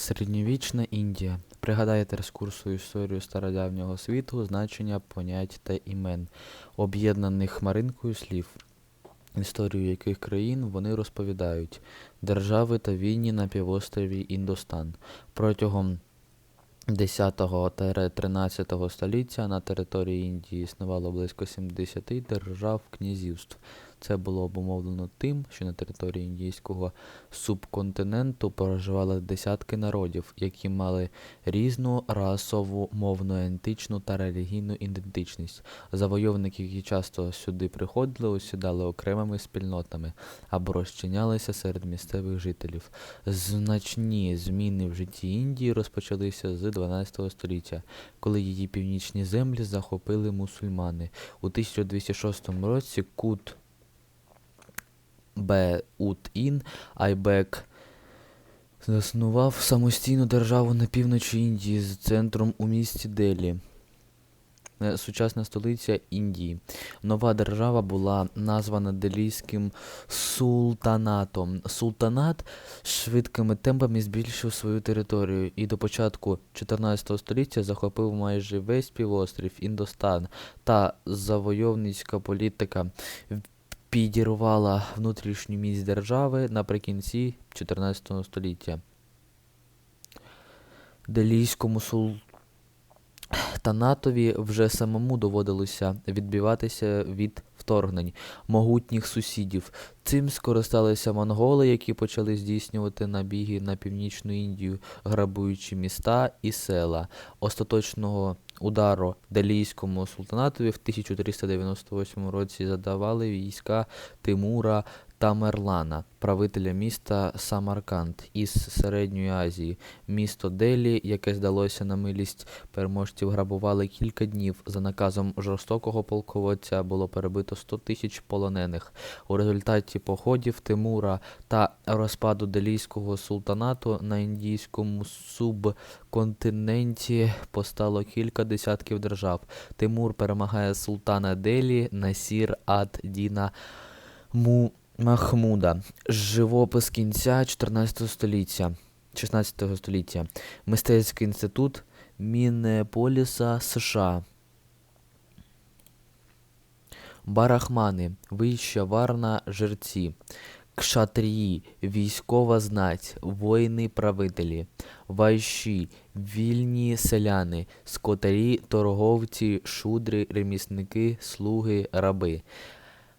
Середньовічна Індія. Пригадайте з історію стародавнього світу, значення понять та імен, об'єднаних хмаринкою слів, історію яких країн вони розповідають, держави та війні на півострові Індостан. Протягом 10-13 століття на території Індії існувало близько 70 держав-князівств. Це було обумовлено тим, що на території індійського субконтиненту проживали десятки народів, які мали різну расову, мовну, етнічну та релігійну ідентичність. Завойовники, які часто сюди приходили, осідали окремими спільнотами або розчинялися серед місцевих жителів. Значні зміни в житті Індії розпочалися з 12 століття, коли її північні землі захопили мусульмани. У 1206 році Кут Б-Ут-Ін Айбек заснував самостійну державу на півночі Індії з центром у місті Делі. Е, Сучасна столиця Індії. Нова держава була названа Делійським султанатом. Султанат швидкими темпами збільшив свою територію і до початку 14 століття захопив майже весь півострів Індостан та завойовницька політика підірвала внутрішню міць держави наприкінці 14 століття. Делійському султанатові вже самому доводилося відбиватися від вторгнень могутніх сусідів. Цим скористалися монголи, які почали здійснювати набіги на північну Індію, грабуючи міста і села. Остаточного удару Далійському султанатові в 1398 році задавали війська Тимура Тамерлана, правителя міста Самарканд із Середньої Азії. Місто Делі, яке здалося на милість переможців, грабували кілька днів. За наказом жорстокого полководця було перебито 100 тисяч полонених. У результаті походів Тимура та розпаду Делійського султанату на індійському субконтиненті постало кілька десятків держав. Тимур перемагає султана Делі Насір ад-Діна Му Махмуда. Живопис кінця 14 століття. 16 століття. Мистецький інститут Міннеаполіса, США. Барахмани. Вища варна жерці. Кшатрії, військова знать, воїни-правителі, вайші, вільні селяни, скотарі, торговці, шудри, ремісники, слуги, раби.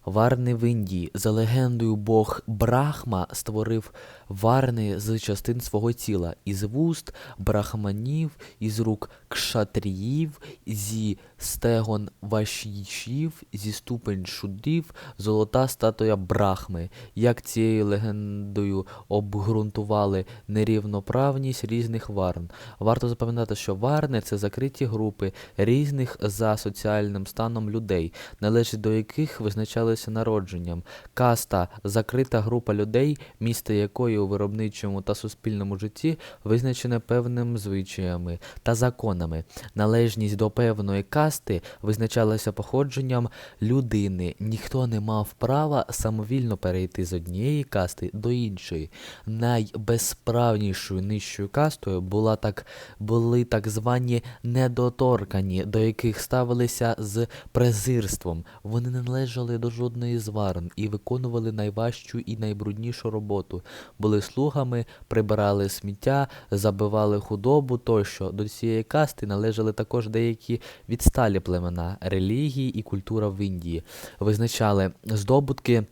Варни в Індії. За легендою Бог Брахма створив варни з частин свого тіла, із вуст брахманів, із рук кшатріїв, зі стегон вашішів, зі ступень шудрів, золота статуя Брахми. Як цією легендою обґрунтували нерівноправність різних варн. Варто запам'ятати, що варни це закриті групи різних за соціальним станом людей, належить до яких визначалися народженням. Каста закрита група людей, місце якої у виробничому та суспільному житті визначене певними звичаями та законами. Належність до певної касти визначалася походженням людини. Ніхто не мав права самовільно перейти з однієї касти до іншої. Найбезправнішою нижчою кастою була так, були так звані недоторкані, до яких ставилися з презирством. Вони не належали до жодної з варн і виконували найважчу і найбруднішу роботу. Були слугами, прибирали сміття, забивали худобу тощо. До цієї касти належали також деякі відсталі племена, релігії і культура в Індії. Визначали здобутки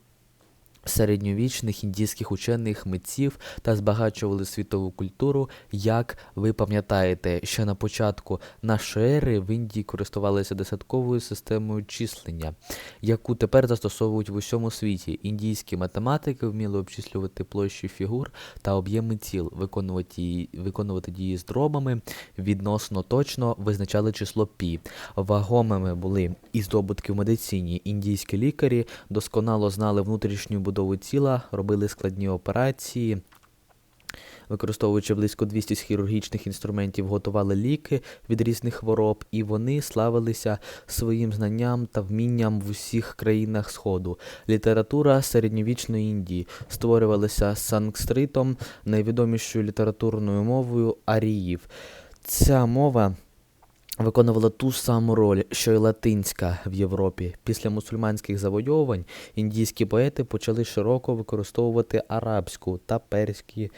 середньовічних індійських учених митців та збагачували світову культуру. Як ви пам'ятаєте, що на початку нашої ери в Індії користувалися десятковою системою числення, яку тепер застосовують в усьому світі. Індійські математики вміли обчислювати площі фігур та об'єми тіл, виконувати, її- виконувати дії з дробами, відносно точно визначали число пі. Вагомими були і здобутки в медицині. Індійські лікарі досконало знали внутрішню будову тіла, робили складні операції. використовуючи близько 200 хірургічних інструментів, готували ліки від різних хвороб, і вони славилися своїм знанням та вмінням в усіх країнах Сходу. Література середньовічної Індії створювалася санскритом, найвідомішою літературною мовою аріїв. Ця мова виконувала ту саму роль, що й латинська в Європі. Після мусульманських завойовувань індійські поети почали широко використовувати арабську та перські.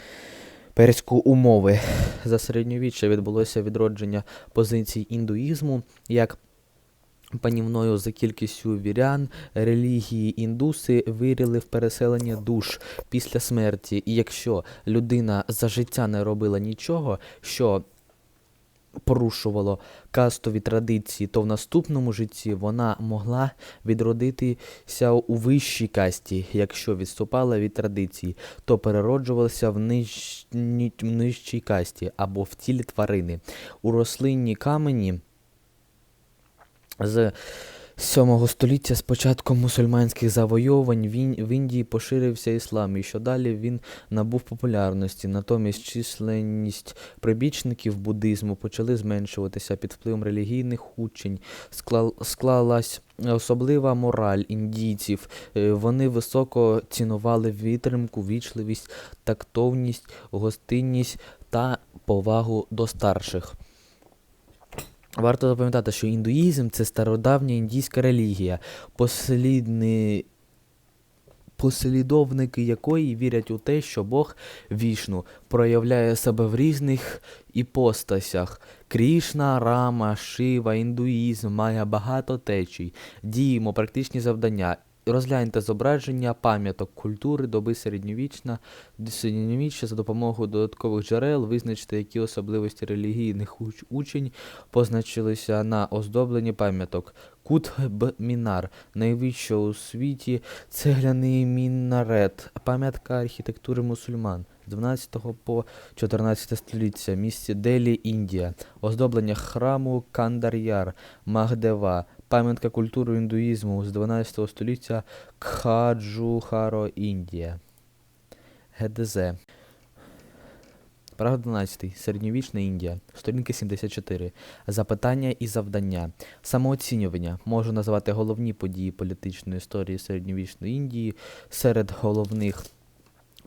Перську умови за середньовіччя відбулося відродження позицій індуїзму як панівною за кількістю вірян релігії індуси вірили в переселення душ після смерті. І якщо людина за життя не робила нічого, що порушувало кастові традиції, то в наступному житті вона могла відродитися у вищій касті. Якщо відступала від традиції, то перероджувалася в ниж... нижчій касті або в тілі тварини. У рослинні камені з 7 століття з початком мусульманських завойовань в, Індії поширився іслам, і що далі він набув популярності. Натомість численність прибічників буддизму почали зменшуватися під впливом релігійних учень. Склал, склалась особлива мораль індійців. Е, Вони високо цінували витримку, вічливість, тактовність, гостинність та повагу до старших. Варто запам'ятати, що індуїзм це стародавня індійська релігія, послідни... послідовники якої вірять у те, що Бог вішну проявляє себе в різних іпостасях. Крішна, Рама, Шива, індуїзм має багато течій. Діємо практичні завдання. Розгляньте зображення пам'яток культури доби середньовічна, середньовіччя за допомогою додаткових джерел, визначте, які особливості релігійних уч- учень позначилися на оздобленні пам'яток. Кутб-Мінар, найвища у світі цегляний мінарет, пам'ятка архітектури мусульман. З 12 по 14 століття, місті Делі, Індія, оздоблення храму Кандар'яр, Магдева, пам'ятка культури індуїзму з 12 століття Кхаджухаро, Індія. ГДЗ. Параграф 12. Середньовічна Індія. Сторінка 74. Запитання і завдання. Самооцінювання. Можу назвати головні події політичної історії середньовічної Індії серед головних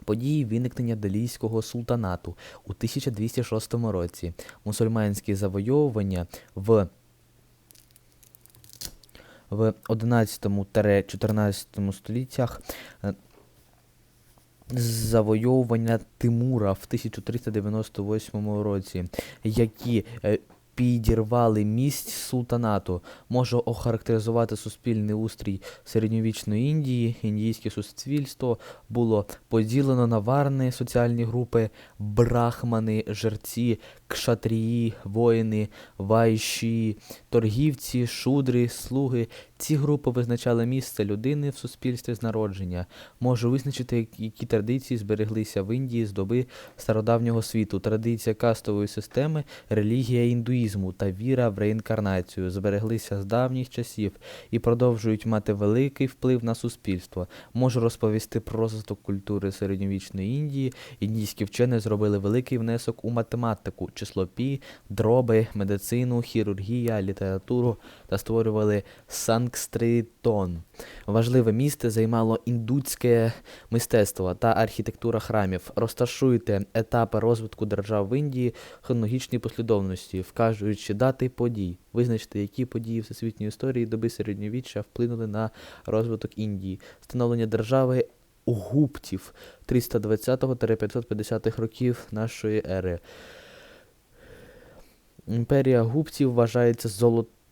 подій виникнення Делійського султанату у 1206 році. Мусульманські завойовування в в 11-14 століттях е, завойовування Тимура в 1398 році, які е, підірвали місць султанату, може охарактеризувати суспільний устрій середньовічної Індії. Індійське суспільство було поділено на варні соціальні групи, брахмани, жерці, кшатрії, воїни, вайші, торгівці, шудри, слуги. Ці групи визначали місце людини в суспільстві з народження. Можу визначити, які традиції збереглися в Індії з доби стародавнього світу. Традиція кастової системи, релігія індуїзму та віра в реінкарнацію збереглися з давніх часів і продовжують мати великий вплив на суспільство. Можу розповісти про розвиток культури середньовічної Індії. Індійські вчені зробили великий внесок у математику, число пі, дроби, медицину, хірургія, літературу та створювали санкстритон. Важливе місце займало індуцьке мистецтво та архітектура храмів. Розташуйте етапи розвитку держав в Індії в хронологічній послідовності, вказуючи дати подій. Визначте, які події всесвітньої історії доби середньовіччя вплинули на розвиток Індії. Становлення держави гуптів 320-550 років нашої ери. Імперія гуптів вважається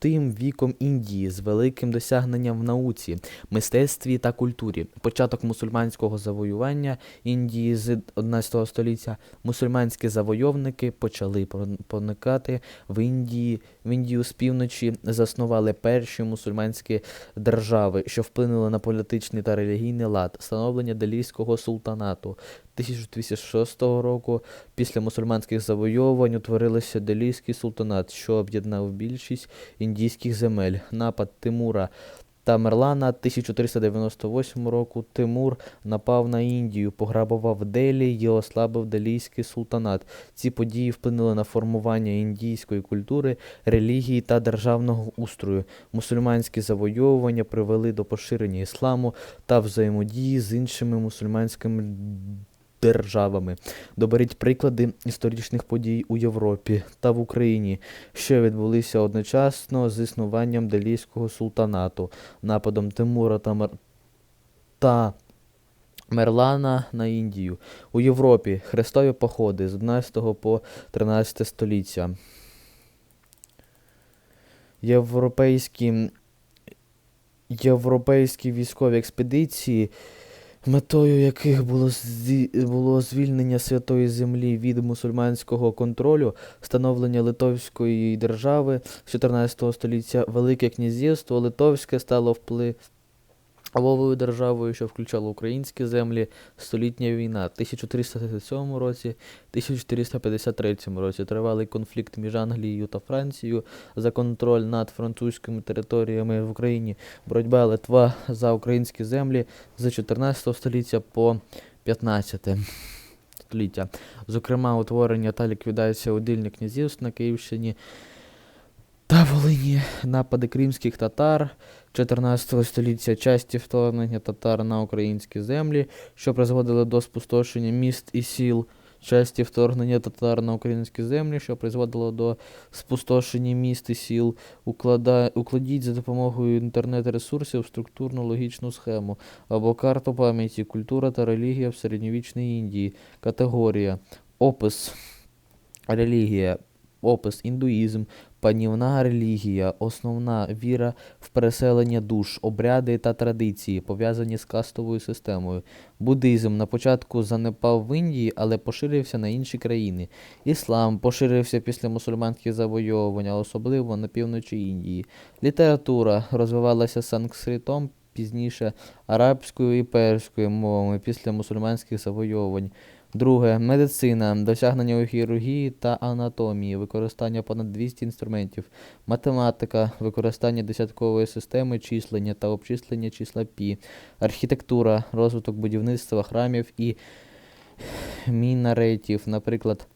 золотим віком Індії з великим досягненням в науці, мистецтві та культурі. Початок мусульманського завоювання Індії з 11 століття мусульманські завойовники почали прон- проникати в Індії в Індію з півночі, заснували перші мусульманські держави, що вплинули на політичний та релігійний лад, становлення Делійського султанату. 1206 року після мусульманських завойовувань утворилося Делійський султанат, що об'єднав більшість індійських земель. Напад Тимура Тамерлана 1498 року Тимур напав на Індію, пограбував Делі і ослабив Делійський султанат. Ці події вплинули на формування індійської культури, релігії та державного устрою. Мусульманські завойовування привели до поширення ісламу та взаємодії з іншими мусульманськими державами. Доберіть приклади історичних подій у Європі та в Україні, що відбулися одночасно з існуванням Делійського султанату, нападом Тимура та, Мер... та Мерлана на Індію. У Європі хрестові походи з 11 по 13 століття. Європейські, європейські військові експедиції метою яких було, зі- було звільнення святої землі від мусульманського контролю, становлення Литовської держави з 14 століття, Велике князівство Литовське стало впливовою державою, що включало українські землі, столітня війна. 1337 році, 1453 році тривалий конфлікт між Англією та Францією за контроль над французькими територіями в Україні, боротьба Литва за українські землі з 14 століття по 15 століття. Зокрема, утворення та ліквідація удільних князівств на Київщині та Волині, напади кримських татар 14 століття, часті вторгнення татар на українські землі, що призводили до спустошення міст і сіл. Часті вторгнення татар на українські землі, що призводило до спустошення міст і сіл, Уклада... укладіть за допомогою інтернет-ресурсів структурну логічну схему або карту пам'яті, культура та релігія в середньовічній Індії. Категорія. Опис. Релігія. Опис. Індуїзм. Панівна релігія. Основна віра в переселення душ, обряди та традиції, пов'язані з кастовою системою. Буддизм на початку занепав в Індії, але поширився на інші країни. Іслам поширився після мусульманських завойовувань, особливо на півночі Індії. Література розвивалася санскритом, пізніше арабською і перською мовами після мусульманських завойовувань. Друге. Медицина, досягнення у хірургії та анатомії, використання понад 200 інструментів, математика, використання десяткової системи, числення та обчислення числа пі, архітектура, розвиток будівництва храмів і мінаретів, наприклад.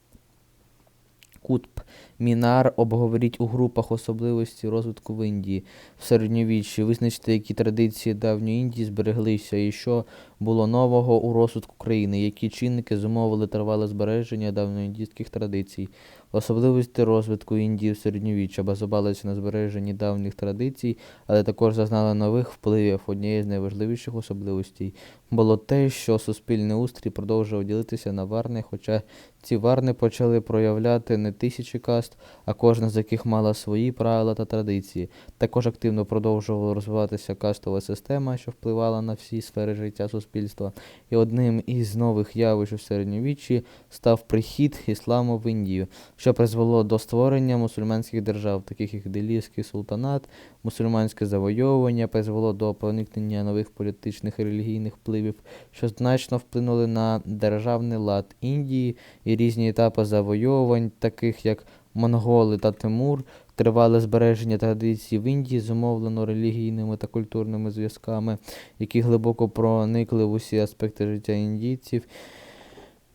Кутб, Мінар, обговоріть у групах особливості розвитку в Індії в середньовіччі, визначте, які традиції давньої Індії збереглися і що було нового у розвитку країни, які чинники зумовили тривале збереження давньоіндійських традицій. Особливості розвитку Індії в середньовіччя базувалися на збереженні давніх традицій, але також зазнали нових впливів. Однією з найважливіших особливостей було те, що суспільний устрій продовжував ділитися на варни, хоча ці варни почали проявляти не тисячі каст, а кожна з яких мала свої правила та традиції. Також активно продовжувала розвиватися кастова система, що впливала на всі сфери життя суспільства. І одним із нових явищ у середньовіччі став прихід ісламу в Індію, що призвело до створення мусульманських держав, таких як Делійський султанат, мусульманське завойовування, призвело до проникнення нових політичних і релігійних впливів, що значно вплинули на державний лад Індії і різні етапи завойовувань, таких як монголи та Тимур, тривале збереження традицій в Індії, зумовлено релігійними та культурними зв'язками, які глибоко проникли в усі аспекти життя індійців.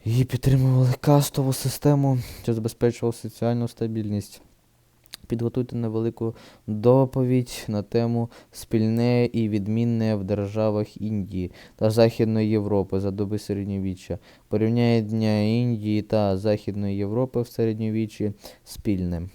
І підтримували кастову систему, що забезпечувала соціальну стабільність. Підготуйте невелику доповідь на тему спільне і відмінне в державах Індії та Західної Європи за доби середньовіччя. Порівняння Індії та Західної Європи в середньовіччі спільне.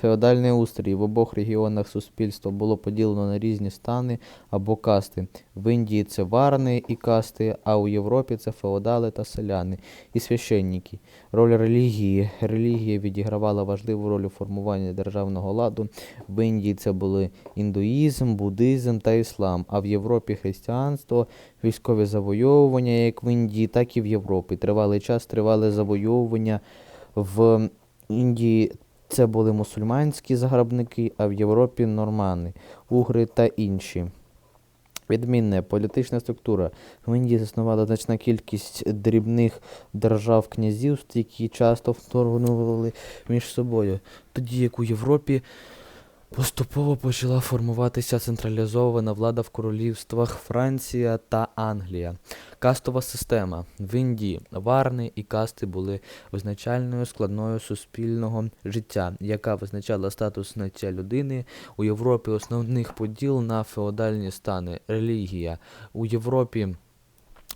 Феодальний устрій в обох регіонах суспільства було поділено на різні стани або касти. В Індії це варни і касти, а у Європі це феодали та селяни і священники. Роль релігії. Релігія відігравала важливу роль у формуванні державного ладу. В Індії це були індуїзм, буддизм та іслам, а в Європі християнство, військові завойовування, як в Індії, так і в Європі. Тривалий час тривали завойовування в Індії це були мусульманські загарбники, а в Європі нормани, угри та інші. Відмінна політична структура. В Індії заснувала значна кількість дрібних держав князівств, які часто вторгнували між собою. Тоді як у Європі Поступово почала формуватися централізована влада в королівствах Франція та Англія. Кастова система в Індії варни і касти були визначальною складною суспільного життя, яка визначала статус знаття людини. У Європі основних поділ на феодальні стани, релігія. У Європі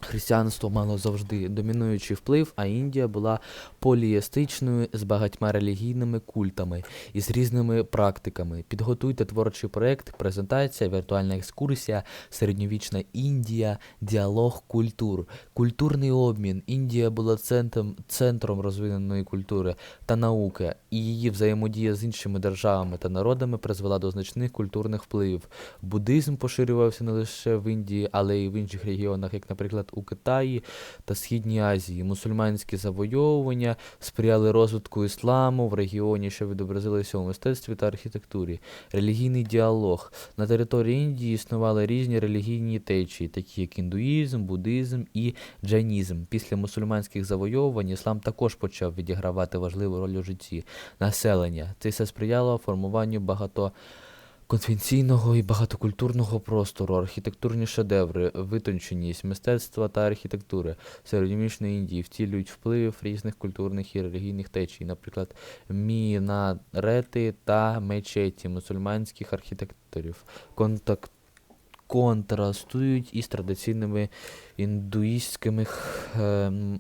Християнство мало завжди домінуючий вплив, а Індія була полієстичною з багатьма релігійними культами і з різними практиками. Підготуйте творчий проєкт, презентація, віртуальна екскурсія, середньовічна Індія, діалог культур, культурний обмін. Індія була центром, центром розвиненої культури та науки, і її взаємодія з іншими державами та народами призвела до значних культурних впливів. Буддизм поширювався не лише в Індії, але й в інших регіонах, як, наприклад, у Китаї та Східній Азії. Мусульманські завойовування сприяли розвитку ісламу в регіоні, що відобразилися у мистецтві та архітектурі. Релігійний діалог. На території Індії існували різні релігійні течії, такі як індуїзм, буддизм і джайнізм. Після мусульманських завойовувань іслам також почав відігравати важливу роль у житті населення. Це все сприяло формуванню багато конвенційного і багатокультурного простору, архітектурні шедеври, витонченість, мистецтва та архітектури середньовічної Індії втілюють вплив різних культурних і релігійних течій, наприклад, мінарети та мечеті мусульманських архітекторів. Контакт контрастують із традиційними індуїстськими х- ем.